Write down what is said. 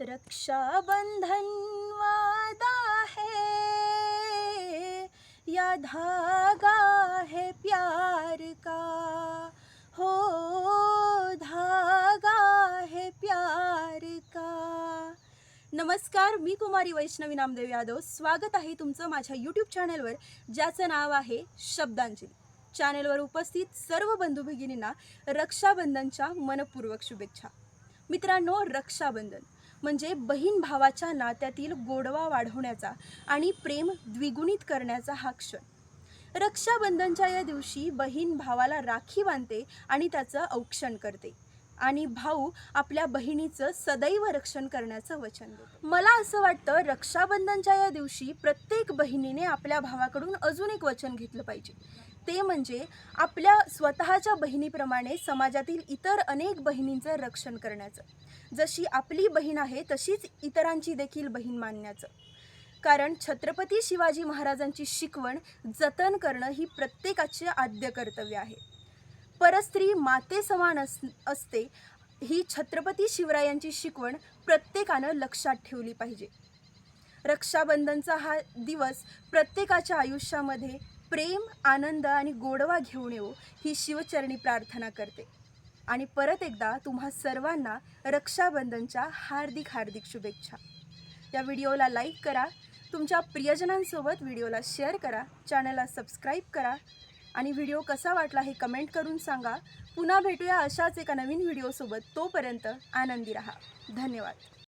रक्षाबंधन वादा है या धागा है प्यार का। हो धागा है प्यार का। नमस्कार मी कुमारी वैष्णवी नामदेव यादव. स्वागत आहे तुमचं माझ्या यूट्यूब चॅनलवर ज्याचं नाव आहे शब्दांजली. चॅनलवर उपस्थित सर्व बंधू भगिनींना रक्षाबंधनच्या मनपूर्वक शुभेच्छा. मित्रांनो रक्षाबंधन. म्हणजे बहीण भावाच्या नात्यातील गोडवा वाढवण्याचा आणि प्रेम द्विगुणित करण्याचा हा क्षण. रक्षाबंधनच्या या दिवशी बहीण भावाला राखी बांधते आणि त्याचं औक्षण करते. आणि भाऊ आपल्या बहिणीचं सदैव रक्षण करण्याचं वचन देतो. मला असं वाटतं रक्षाबंधनच्या या दिवशी प्रत्येक बहिणीने आपल्या भावाकडून अजून एक वचन घेतलं पाहिजे. ते म्हणजे आपल्या स्वतःच्या बहिणीप्रमाणे समाजातील इतर अनेक बहिणींचं रक्षण करण्याचं. जशी आपली बहीण आहे तशीच इतरांची देखील बहीण मानण्याचं. कारण छत्रपती शिवाजी महाराजांची शिकवण जतन करणं ही प्रत्येकाचे आद्य कर्तव्य आहे. परस्त्री माते समान अस असते ही छत्रपती शिवरायांची शिकवण प्रत्येकानं लक्षात ठेवली पाहिजे. रक्षाबंधनचा हा दिवस प्रत्येकाच्या आयुष्यामध्ये प्रेम आनंद आणि गोडवा घेऊन येऊ ही शिवचरणी प्रार्थना करते. आणि परत एकदा तुम्हा सर्वांना रक्षाबंधनच्या हार्दिक हार्दिक शुभेच्छा. या व्हिडिओला लाईक करा तुमच्या प्रियजनांसोबत व्हिडिओला शेअर करा चॅनलला सबस्क्राईब करा आणि व्हिडिओ कसा वाटला हे कमेंट करून सांगा. पुन्हा भेटूया अशाच एका नवीन व्हिडिओसोबत. तोपर्यंत आनंदी रहा. धन्यवाद.